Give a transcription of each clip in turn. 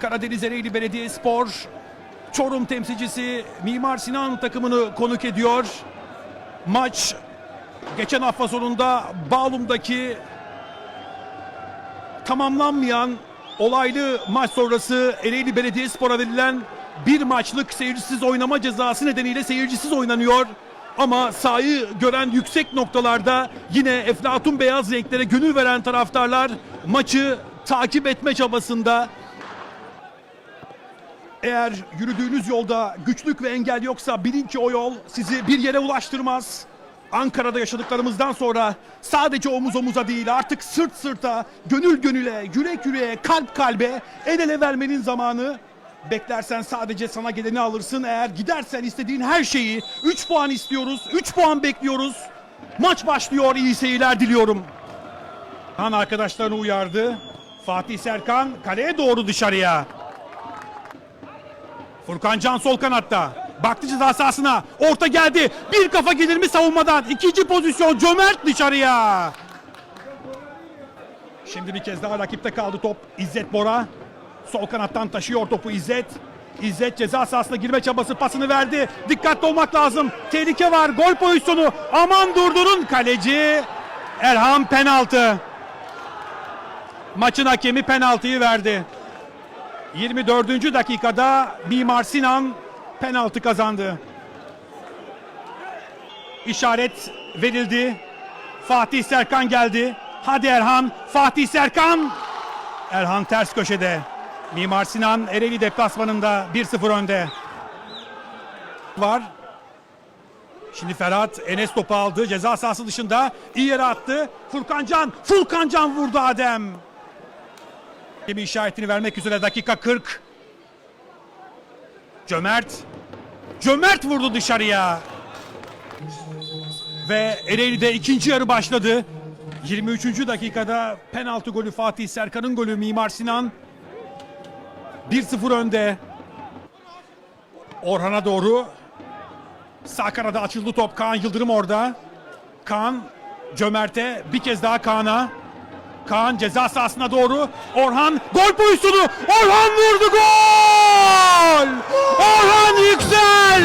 Karadeniz Ereğli Belediyespor Çorum temsilcisi Mimar Sinan takımını konuk ediyor. Maç geçen hafta sonunda Bağlum'daki tamamlanmayan olaylı maç sonrası Ereğli Belediyespor'a verilen bir maçlık seyircisiz oynama cezası nedeniyle seyircisiz oynanıyor. Ama sahayı gören yüksek noktalarda yine Eflatun beyaz renklere gönül veren taraftarlar maçı takip etme çabasında. Eğer yürüdüğünüz yolda güçlük ve engel yoksa bilin ki o yol sizi bir yere ulaştırmaz. Ankara'da yaşadıklarımızdan sonra sadece omuz omuza değil artık sırt sırta, gönül gönüle, yürek yüreğe, kalp kalbe el ele vermenin zamanı. Beklersen sadece sana geleni alırsın. Eğer gidersen istediğin her şeyi 3 puan istiyoruz, 3 puan bekliyoruz. Maç başlıyor, iyi seyirler diliyorum. Han arkadaşlarını uyardı. Fatih Serkan kaleye doğru dışarıya. Furkan Can sol kanatta. Baktı ceza sahasına. Orta geldi. Bir kafa gelir mi savunmadan? İkinci pozisyon Cömert dışarıya. Şimdi bir kez daha rakipte kaldı top. İzzet Bora. Sol kanattan taşıyor topu İzzet. İzzet ceza sahasına girme çabası pasını verdi. Dikkatli olmak lazım. Tehlike var. Gol pozisyonu. Aman durdurun kaleci. Erhan penaltı. Maçın hakemi penaltıyı verdi. 24. dakikada Mimar Sinan penaltı kazandı. İşaret verildi. Fatih Serkan geldi. Hadi Erhan. Fatih Serkan. Erhan ters köşede. Mimar Sinan Ereğli deplasmanında 1-0 önde. Var. Şimdi Ferhat Enes topu aldı. Ceza sahası dışında iyi yere attı. Furkan Can. Furkan Can vurdu Adem. Gemi işaretini vermek üzere dakika 40. Cömert. Cömert vurdu dışarıya. Ve Ereğli'de ikinci yarı başladı. 23. dakikada penaltı golü Fatih Serkan'ın golü Mimar Sinan. 1-0 önde. Orhan'a doğru. Sağ kanada açıldı top. Kaan Yıldırım orada. Kaan Cömert'e bir kez daha Kaan'a. Kaan ceza sahasına doğru. Orhan gol pozisyonu. Orhan vurdu gol! Orhan Yüksel!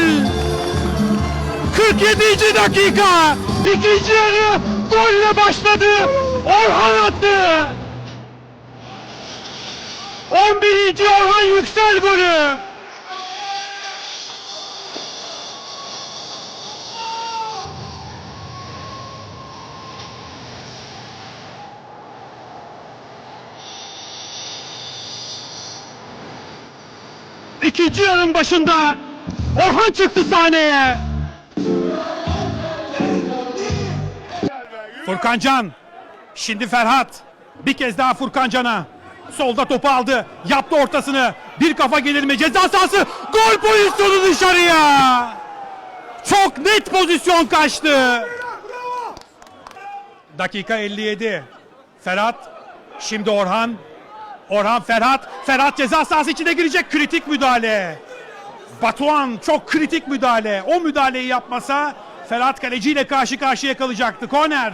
47. dakika. İkinci yarı golle başladı. Orhan attı. 11. Orhan Yüksel golü. İkinci yarının başında Orhan çıktı sahneye. Furkan Can. Şimdi Ferhat. Bir kez daha Furkan Can'a. Solda topu aldı. Yaptı ortasını. Bir kafa gelir mi? Ceza sahası. Gol pozisyonu dışarıya. Çok net pozisyon kaçtı. Dakika 57. Ferhat. Şimdi Orhan. Orhan Ferhat. Ferhat ceza sahası içine girecek. Kritik müdahale. Batuhan çok kritik müdahale. O müdahaleyi yapmasa Ferhat kaleciyle karşı karşıya kalacaktı. Korner.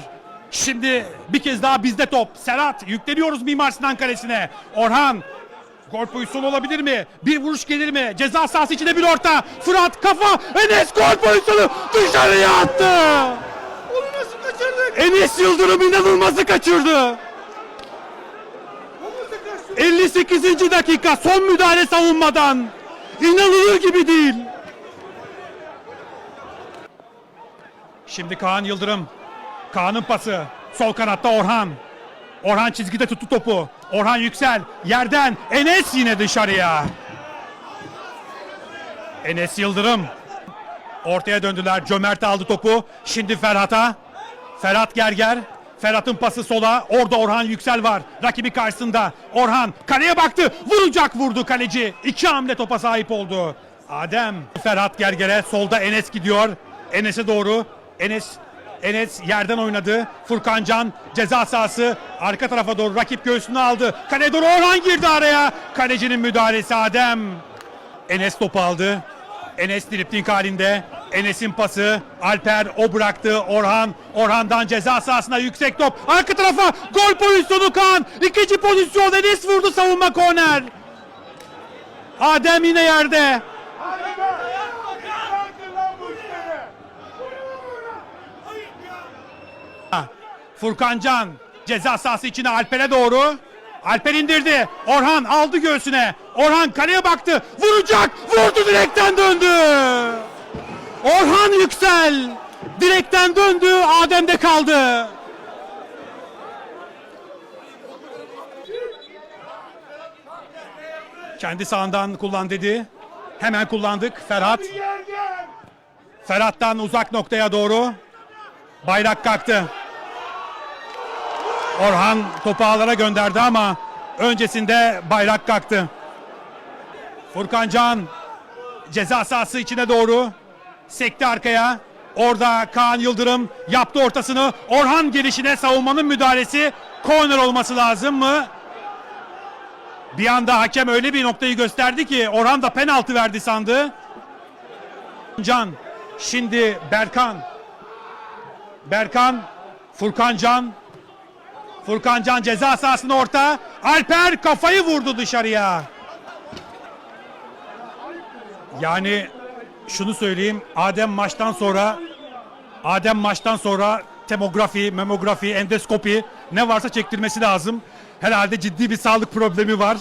Şimdi bir kez daha bizde top. Serhat yükleniyoruz Mimar Sinan kalesine. Orhan Gol pozisyonu olabilir mi? Bir vuruş gelir mi? Ceza sahası içinde bir orta. Fırat kafa. Enes gol pozisyonu dışarıya attı. Onu nasıl kaçırdık? Enes Yıldırım inanılmazı kaçırdı. O nasıl kaçtı? 58. dakika son müdahale savunmadan. İnanılır gibi değil. Şimdi Kaan Yıldırım. Kaan'ın pası. Sol kanatta Orhan. Orhan çizgide tuttu topu. Orhan Yüksel yerden Enes yine dışarıya. Enes Yıldırım. Ortaya döndüler. Cömert aldı topu. Şimdi Ferhat'a. Ferhat Gerger. Ferhat'ın pası sola. Orada Orhan Yüksel var. Rakibi karşısında. Orhan kaleye baktı. Vuracak vurdu kaleci. İki hamle topa sahip oldu. Adem. Ferhat Gerger'e. Solda Enes gidiyor. Enes'e doğru. Enes Enes yerden oynadı. Furkan Can ceza sahası arka tarafa doğru rakip göğsünü aldı. Kaleye doğru Orhan girdi araya. Kalecinin müdahalesi Adem. Enes topu aldı. Enes dripling halinde. Enes'in pası. Alper o bıraktı. Orhan. Orhan'dan ceza sahasına yüksek top. Arka tarafa gol pozisyonu Kaan. İkinci pozisyon Enes vurdu savunma korner. Adem yine yerde. Furkan Can ceza sahası içine Alper'e doğru. Alper indirdi. Orhan aldı göğsüne. Orhan kaleye baktı. Vuracak. Vurdu direkten döndü. Orhan Yüksel direkten döndü. Adem'de kaldı. Kendi sağından kullan dedi. Hemen kullandık. Ferhat. Ferhat'tan uzak noktaya doğru. Bayrak kalktı. Orhan topu ağlara gönderdi ama öncesinde bayrak kalktı. Furkan Can ceza sahası içine doğru sekti arkaya. Orada Kaan Yıldırım yaptı ortasını. Orhan gelişine savunmanın müdahalesi korner olması lazım mı? Bir anda hakem öyle bir noktayı gösterdi ki Orhan da penaltı verdi sandı. Can. Şimdi Berkan. Berkan. Furkan Can. Furkan Can ceza sahasına orta. Alper kafayı vurdu dışarıya. Yani şunu söyleyeyim. Adem maçtan sonra Adem maçtan sonra temografi, memografi, endoskopi ne varsa çektirmesi lazım. Herhalde ciddi bir sağlık problemi var.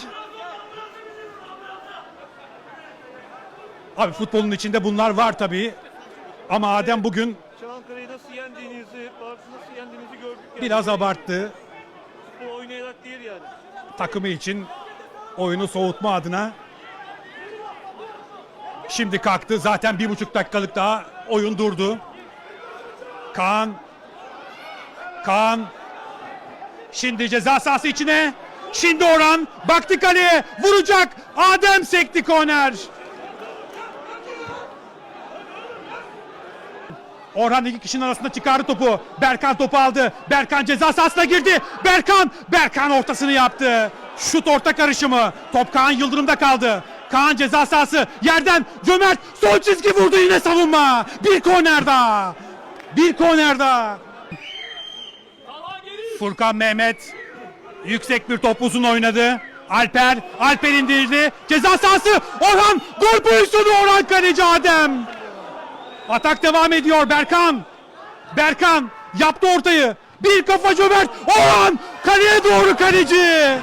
Abi futbolun içinde bunlar var tabii. Ama Adem bugün Çankırı'yı nasıl yendiğinizi, Bartı nasıl yendiğinizi gördük. Yani. biraz abarttı. Bu oynayarak değil yani. takımı için oyunu soğutma adına. Şimdi kalktı. Zaten bir buçuk dakikalık daha oyun durdu. Kaan. Kaan. Şimdi ceza sahası içine. Şimdi Orhan. Baktı kaleye. Vuracak. Adem sekti korner. Orhan iki kişinin arasında çıkardı topu. Berkan topu aldı. Berkan ceza sahasına girdi. Berkan, Berkan ortasını yaptı. Şut orta karışımı. Top Kaan Yıldırım'da kaldı. Kaan ceza sahası yerden cömert sol çizgi vurdu yine savunma. Bir korner daha. Bir korner daha. Furkan Mehmet yüksek bir top uzun oynadı. Alper, Alper indirdi. Ceza sahası Orhan gol pozisyonu Orhan kaleci Adem. Atak devam ediyor Berkan. Berkan yaptı ortayı. Bir kafa cömert. Orhan kaleye doğru kaleci.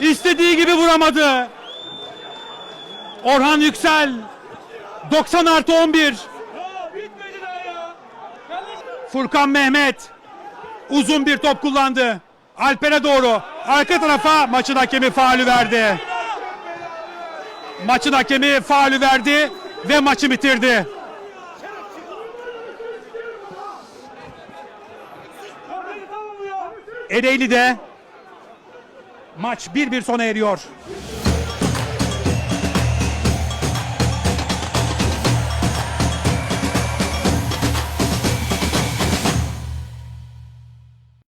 İstediği gibi vuramadı. Orhan Yüksel. 90 artı 11. Ya bitmedi daha ya. Furkan Mehmet. Uzun bir top kullandı. Alper'e doğru. Arka tarafa maçın hakemi faulü verdi. Maçın hakemi faulü verdi ve maçı bitirdi. Ereğli'de maç 1-1 sona eriyor.